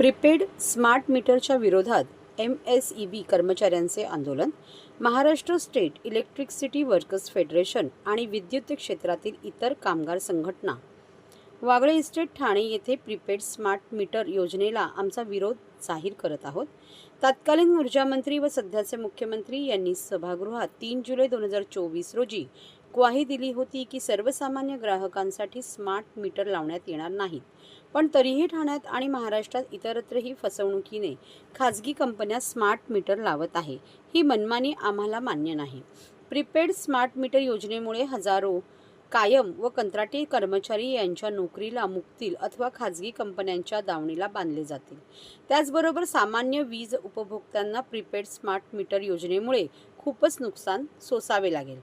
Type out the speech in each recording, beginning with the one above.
Prepaid smart मीटरच्या विरोधात M S E B कर्मचाऱ्यांचे आंदोलन Maharashtra state electricity workers federation आणि विद्युत क्षेत्रातील इतर कामगार संघटना. वागळे इस्टेट ठाणे येथे प्रिपेड स्मार्ट मीटर योजनेला आमचा विरोध जाहीर करत आहोत. तत्कालीन ऊर्जामंत्री व सध्याचे मुख्यमंत्री यांनी सभागृहात तीन जुलै दोन हजार चोवीस रोजी ग्वाही दिली होती की सर्वसामान्य ग्राहकांसाठी स्मार्ट मीटर लावण्यात येणार नाहीत. पण तरीही ठाण्यात आणि महाराष्ट्रात इतरत्रही फसवणुकीने खाजगी कंपन्या स्मार्ट मीटर लावत आहे. ही मनमानी आम्हाला मान्य नाही. प्रिपेड स्मार्ट मीटर योजनेमुळे हजारो कायम व कंत्राटी कर्मचारी यांच्या नोकरीला मुकतील अथवा खाजगी कंपन्यांच्या दावणीला बांधले जातील. त्याचबरोबर सामान्य वीज उपभोक्त्यांना प्रीपेड स्मार्ट मीटर योजनेमुळे खूपच नुकसान सोसावे लागेल.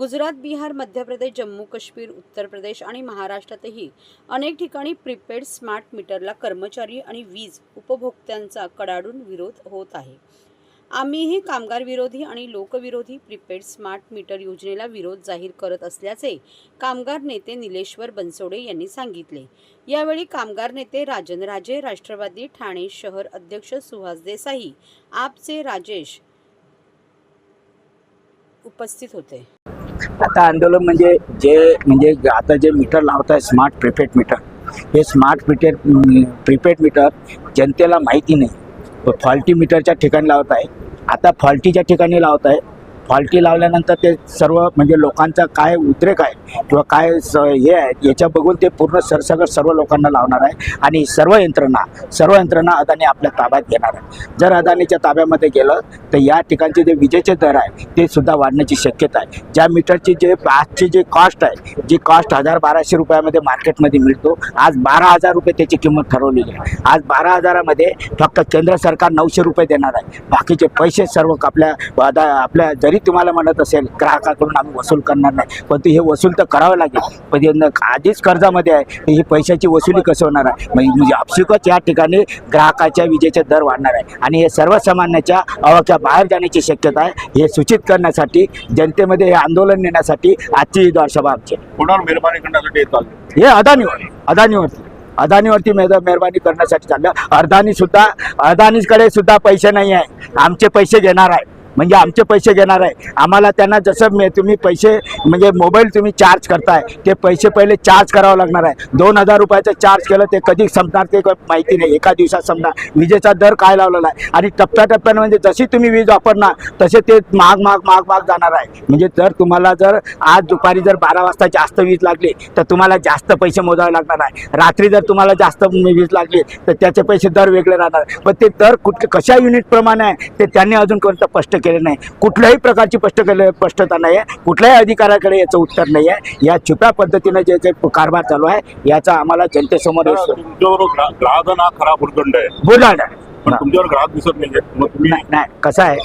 गुजरात बिहार मध्य प्रदेश जम्मू काश्मीर उत्तर प्रदेश आणि महाराष्ट्रातही अनेक ठिकाणी प्रिपेड स्मार्ट मीटरला कर्मचारी आणि वीज उपभोक्त्यांचा कडाडून विरोध होत आहे. आम्हीही कामगार विरोधी आणि लोकविरोधी प्रिपेड स्मार्ट मीटर योजनेला विरोध जाहीर करत असल्याचे कामगार नेते निलेश्वर बनसोडे यांनी सांगितले. यावेळी कामगार नेते राजन राजे राष्ट्रवादी ठाणे शहर अध्यक्ष सुहास देसाई आपचे राजेश उपस्थित होते. आता आंदोलन म्हणजे जे म्हणजे आता जे मीटर लावत आहे स्मार्ट प्रिपेड मीटर हे स्मार्ट मीटर प्रिपेड मीटर जनतेला माहिती नाही. फॉल्टी मीटरच्या ठिकाणी लावत आहे आता फॉल्टीच्या ठिकाणी लावत आहे फॉल्टी लावल्यानंतर ते सर्व म्हणजे लोकांचा काय उद्रेक आहे किंवा काय स हे आहे याच्या बघून ते पूर्ण सरसगट सर्व लोकांना लावणार आहे. आणि सर्व यंत्रणा सर्व यंत्रणा अदानी आपल्या ताब्यात घेणार आहे. जर अदानीच्या ताब्यामध्ये गेलं तर या ठिकाणचे जे विजेचे दर आहे ते सुद्धा वाढण्याची शक्यता आहे. ज्या मीटरची जे आजची जी कॉस्ट आहे जी कॉस्ट हजार बाराशे रुपयामध्ये मार्केटमध्ये मिळतो आज बारा हजार रुपये त्याची किंमत ठरवलेली आहे आज बारा हजारामध्ये फक्त केंद्र सरकार नऊशे रुपये देणार आहे. बाकीचे पैसे सर्व आपल्या आपल्या जरी तुम्हाला म्हणत असेल ग्राहकाकडून आम्ही वसूल करणार नाही. पण ते हे वसूल तर करावं लागेल. पण आधीच कर्जामध्ये आहे. ही पैशाची वसुली कसं होणार आहे? म्हणजे आपशिकच या ठिकाणी ग्राहकाच्या विजेचे दर वाढणार आहे. आणि हे सर्वसामान्याच्या अवाक्या बाहेर जाण्याची शक्यता आहे. हे सूचित करण्यासाठी जनतेमध्ये हे आंदोलन नेण्यासाठी आजची ही सभा आमची. कोणावर मेहरबानी करण्यासाठी हे चालले हे अदानीवर अदानीवरती. अदानीवरती मेहर मेहरबानी करण्यासाठी चाललं. अदानी सुद्धा अदानीकडे सुद्धा पैसे नाही आहे. आमचे पैसे घेणार आहे. म्हणजे आमचे पैसे घेणार आहे. आम्हाला त्यांना जसं मे तुम्ही पैसे म्हणजे मोबाईल तुम्ही चार्ज करताय ते पैसे पहिले चार्ज करावं लागणार आहे. दोन हजार रुपयाचं चार्ज केलं ते कधी संपणार ते माहिती नाही. एका दिवसात संपणार. विजेचा दर काय लावलेला आहे? आणि टप्प्याटप्प्यानं म्हणजे जशी तुम्ही वीज वापरणार तसे ते महाग महाग महाग महाग जाणार आहे. म्हणजे जर तुम्हाला जर आज दुपारी जर बारा वाजता जास्त वीज लागली तर तुम्हाला जास्त पैसे मोजावे लागणार आहे. रात्री जर तुम्हाला जास्त वीज लागली तर त्याचे पैसे दर वेगळे राहणार. पण ते दर कुठ कशा युनिटप्रमाणे आहे ते त्यांनी अजून कोणतं स्पष्ट केलं नाही. कुठल्याही प्रकारची स्पष्ट केलं स्पष्टता नाही आहे. कुठल्याही अधिकाऱ्याकडे याचं उत्तर नाही आहे. या छुप्या पद्धतीनं जे काही कारभार चालू आहे याचा आम्हाला जनतेसमोर पण तुमच्यावर ग्राहक दिसत नाही नाही कसं आहे?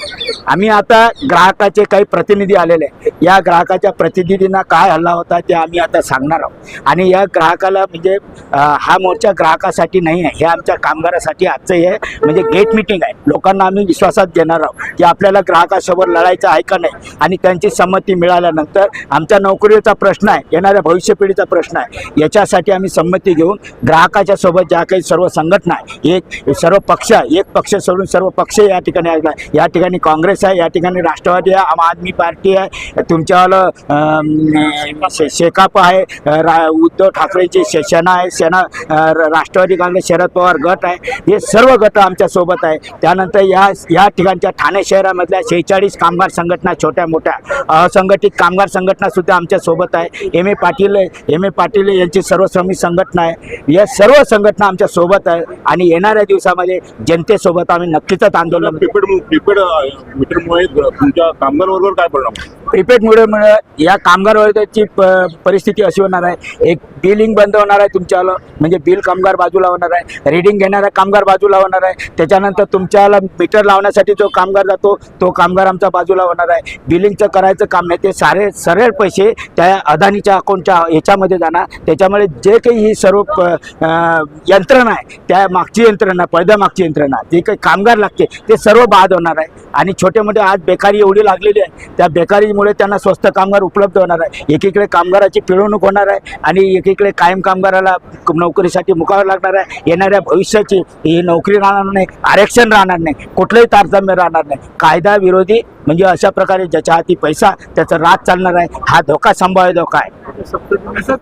आम्ही आता ग्राहकाचे काही प्रतिनिधी आलेले आहे. या ग्राहकाच्या प्रतिनिधींना काय हल्ला होता ते आम्ही आता सांगणार आहोत. आणि या ग्राहकाला म्हणजे हा मोर्चा ग्राहकासाठी नाही आहे हे आमच्या कामगारासाठी आजचं हे म्हणजे गेट मिटिंग आहे. लोकांना आम्ही विश्वासात घेणार आहोत की आपल्याला ग्राहकासोबत लढायचं आहे का नाही आणि त्यांची संमती मिळाल्यानंतर आमच्या नोकरीचा प्रश्न आहे येणाऱ्या भविष्य पिढीचा प्रश्न आहे. याच्यासाठी आम्ही संमती घेऊन ग्राहकाच्या सोबत ज्या काही सर्व संघटना आहे एक सर्व पक्ष आहे, एक पक्ष सोडून सर्व पक्ष या ठिकाणी या ठिकाणी काँग्रेस आहे या ठिकाणी राष्ट्रवादी आहे आम आदमी पार्टी आहे तुमच्यावालं शे- शेकाप आहे रा उद्धव ठाकरेची शे- सेना आहे सेना राष्ट्रवादी काँग्रेस शरद पवार गट आहे हे सर्व गट आमच्यासोबत आहे. त्यानंतर या या ठिकाणच्या ठाणे शहरामधल्या शेहेचाळीस कामगार संघटना छोट्या मोठ्या असंघटित कामगार संघटना सुद्धा आमच्यासोबत आहे. M A Patil M A Patil यांची सर्व श्रमिक संघटना आहे. या सर्व संघटना आमच्यासोबत आहे आणि येणाऱ्या दिवसामध्ये जनतेसोबत आम्ही नक्कीच आंदोलन प्रिपेड प्रिपेड मीटरमुळे तुमच्या कामगार वर्गावर काय परिणाम? प्रिपेडमुळे मुळे या कामगार वर्गाची प परिस्थिती अशी होणार आहे. एक बिलिंग बंद होणार आहे तुमच्याला म्हणजे बिल कामगार बाजूला होणार आहे. रिडिंग घेणारा कामगार बाजूला होणार आहे. त्याच्यानंतर तुमच्याला मीटर लावण्यासाठी जो कामगार जातो तो कामगार आमचा बाजूला होणार आहे. बिलिंगचं करायचं काम नाही ते सारे सरळ पैसे त्या अदानीच्या अकाउंटच्या याच्यामध्ये जाणार. त्याच्यामुळे जे काही ही सर्व प यंत्रणा आहे त्या मागची यंत्रणा पडद्यामागची यंत्रणा जे काही कामगार लागते ते सर्व बाद होणार आहे. आणि छोटे मोठे आज बेकारी एवढी लागलेली आहे. त्या बेकारीमुळे त्या त्यांना स्वस्त कामगार उपलब्ध होणार आहे. एकीकडे कामगाराची पिळवणूक होणार आहे आणि एकीकडे कायम कामगाराला नोकरीसाठी मुकावं लागणार आहे. येणाऱ्या भविष्याची ही नोकरी राहणार नाही आरक्षण राहणार नाही कुठलंही तारतम्य राहणार नाही. कायदा विरोधी म्हणजे अशा प्रकारे ज्याच्या हाती पैसा त्याचा राज चालणार आहे. हा धोका संभाव्य धोका आहे.